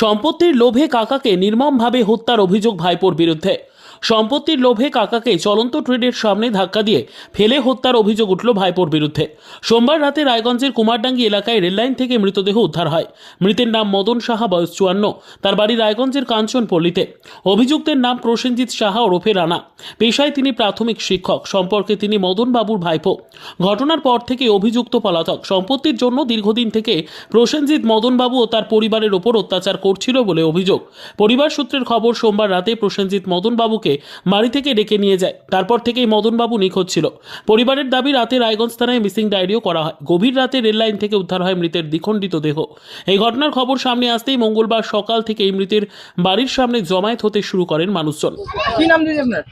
সম্পত্তির লোভে কাকাকে নির্মমভাবে হত্যার অভিযোগ ভাইপোর বিরুদ্ধে। সম্পত্তির লোভে কাকাকে চলন্ত ট্রেনের সামনে ধাক্কা দিয়ে ফেলে হত্যার অভিযোগ উঠল ভাইপোর বিরুদ্ধে। সোমবার রাতে রায়গঞ্জের কুমারডাঙ্গি এলাকায় রেললাইন থেকে মৃতদেহ উদ্ধার হয়। মৃতের নাম মদন সাহা, বয়স চুয়ান্ন। তার বাড়ি রায়গঞ্জের কাঞ্চনপল্লীতে। অভিযুক্তের নাম প্রসেনজিৎ সাহা ওরফে রানা। পেশায় তিনি প্রাথমিক শিক্ষক। সম্পর্কে তিনি মদন বাবুর ভাইপো। ঘটনার পর থেকে অভিযুক্ত পলাতক। সম্পত্তির জন্য দীর্ঘদিন থেকে প্রসেনজিৎ মদনবাবু ও তার পরিবারের ওপর অত্যাচার করছিল বলে অভিযোগ। পরিবার সূত্রের খবর, সোমবার রাতে প্রসেনজিৎ মদনবাবুকে বাড়ি থেকে ডেকে নিয়ে যায়। তারপর থেকেই মদনবাবু নিখোঁজ ছিল। পরিবারের দাবি রাতে রায়গঞ্জ থানায় মিসিং ডায়েরিও করা হয়। গভীর রাতে রেললাইন থেকে উদ্ধার হয় মৃতের দ্বিখণ্ডিত দেহ। এই ঘটনার খবর সামনে আসতেই মঙ্গলবার সকাল থেকে এই মৃতের বাড়ির সামনে জমায়েত হতে শুরু করেন মানুষজন। কি নাম দিয়েছে আপনার?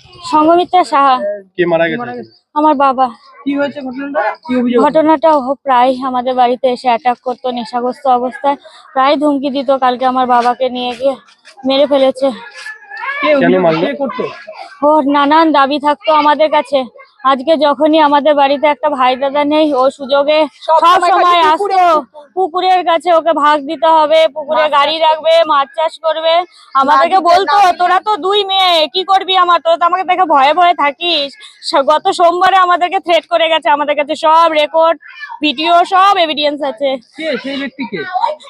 সাহা। কে মারা গেছে? আমার বাবা। কি হয়েছে ঘটনাটা? কি অভিযোগ? ঘটনাটা ও প্রায় আমাদের বাড়িতে এসে অ্যাটাক করতো নেশাগ্রস্ত অবস্থায়। প্রায় ধুমকি দিত কালকে আমার বাবাকে নিয়ে গিয়ে। মেরে ফেলেছে। কেন মারলো? ওর নানান দাবি থাকতো আমাদের কাছে। আজকে যখনই আমাদের বাড়িতে একটা ভাই দাদা নেই ও সুযোগে সব সময় আসতো। পুকুরের কাছে ওকে ভাগ দিতে হবে পুকুরে গাড়ি রাখবে মাছ চাষ করবে। আমাদেরকে বলতো তোরা তো দুই মেয়ে কি করবি আমার? তোরা তো আমাকে দেখে ভয়ে ভয়ে থাকিস। গত সোমবারে আমাদেরকে থ্রেট করে গেছে আমাদের কাছে সব রেকর্ড ভিডিও সব এভিডেন্স আছে।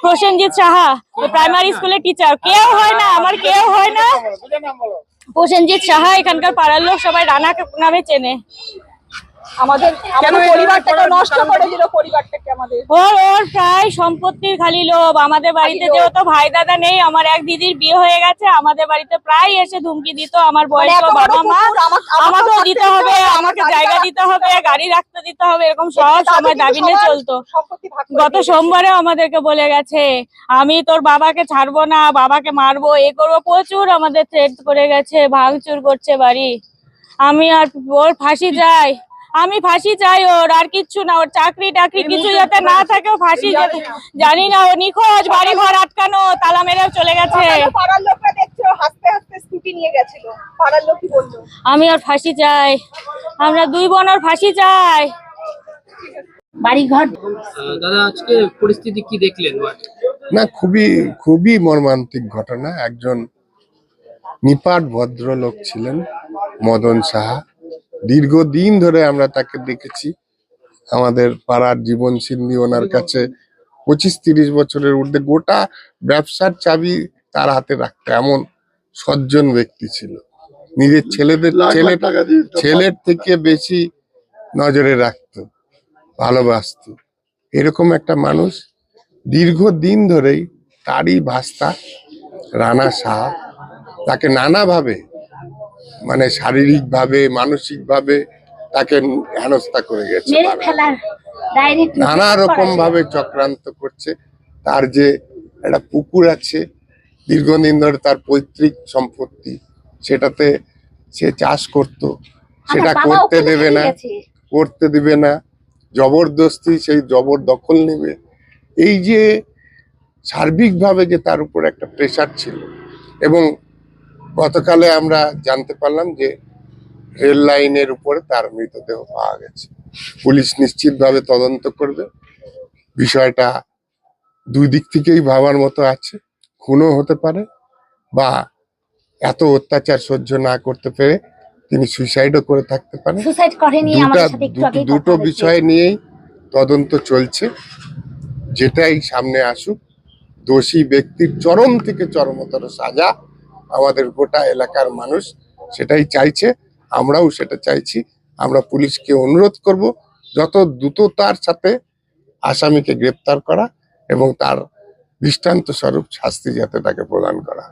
প্রসেনজিৎ সাহা প্রাইমারি স্কুলের টিচার কেউ হয় না আমার কেউ হয় না। প্রসেনজিৎ সাহা এখানকার পাড়ার লোক সবাই রানা নামে চেনে। আমাদের আমাদের পরিবারটাকে নষ্ট করে দিল পরিবারটাকে আমাদের। ওর ওর প্রায় সম্পত্তির খালি লোভ। আমাদের বাড়িতে। যেহেতু ভাই দাদা নেই আমার এক দিদির বিয়ে হয়ে গেছে আমাদের বাড়িতে প্রায় এসে ধুমকি দিত। আমার মানে বয়স্ক বাবা মা আমাকে- দিতে হবে আমাকে জায়গা দিতে হবে গাড়ি রাখতে দিতে হবে এরকম সব সময় দাবি নিয়ে চলতো। সম্পত্তি ভাগ করে গত সোমবারে আমাদেরকে বলে গেছে আমি তোর বাবাকে ছাড়বো না বাবাকে মারবো এ করব। প্রচুর আমাদের থ্রেট করে গেছে ভাঙচুর করছে বাড়ি। আমি আর ওর ফাঁসি যাই। আমি ফাঁসি চাই ওর আর কিচ্ছু না ওর চাকরি টাকরি কিছু যাতে না থাকে ও ফাঁসি যেতে জানি না ও নিখোঁজ বাড়ি ঘর আটকানো তালা মেরে চলে গেছে। পাড়ার লোকরা দেখছিল হাসতে হাসতে স্কুটি নিয়ে গেছিল। পাড়ার লোকই বলল আমি ওর ফাঁসি চাই। আমরা দুই বোন ওর ফাঁসি চাই। দাদা আজকে পরিস্থিতি কি দেখলেন? না খুবই খুবই মর্মান্তিক ঘটনা। একজন নিপাট ভদ্রলোক ছিলেন মদন সাহা। দীর্ঘদিন ধরে আমরা তাকে দেখেছি। আমাদের পাড়ার জীবন সিন্ধি ওনার কাছে পঁচিশ তিরিশ বছরের ঊর্ধ্বে গোটা ব্যবসার চাবি তার হাতে রাখতো। এমন সজ্জন ব্যক্তি ছিল। নিজের ছেলেদের ছেলে ছেলের থেকে বেশি নজরে রাখতো ভালোবাসতো। এরকম একটা মানুষ দীর্ঘদিন ধরেই তারই ভাস্তা রানা সাহা তাকে নানাভাবে মানে শারীরিকভাবে মানসিকভাবে তাকে হেনস্থা করে গেছে নানা রকম ভাবে চক্রান্ত করছে। তার যে একটা পুকুর আছে দীর্ঘদিন ধরে তার পৈতৃক সম্পত্তি সেটাতে সে চাষ করত। সেটা করতে দেবে না করতে দেবে না। জবরদস্তি সেই জবর দখল নেবে। এই যে সার্বিকভাবে যে তার উপর একটা প্রেশার ছিল এবং গতকালে আমরা জানতে পারলাম যে রেল লাইনের উপরে তার মৃতদেহ পাওয়া গেছে। পুলিশ নিশ্চিতভাবে তদন্ত করবে। বিষয়টা দুই দিক থেকেই ভাবার মতো আছে। খুনও হতে পারে বা এত অত্যাচার সহ্য না করতে পেরে তিনি সুইসাইডও করে থাকতে পারেন। দুটো বিষয় নিয়েই তদন্ত চলছে। যেটাই সামনে আসুক দোষী ব্যক্তির চরম থেকে চরমতর সাজা আমাদের গোটা এলাকার মানুষ সেটাই চাইছে, আমরাও সেটা চাইছি। আমরা পুলিশকে অনুরোধ করব, যত দ্রুততার সাথে আসামিকে গ্রেপ্তার করা এবং তার দৃষ্টান্ত স্বরূপ শাস্তি যাতে তাকে প্রদান করা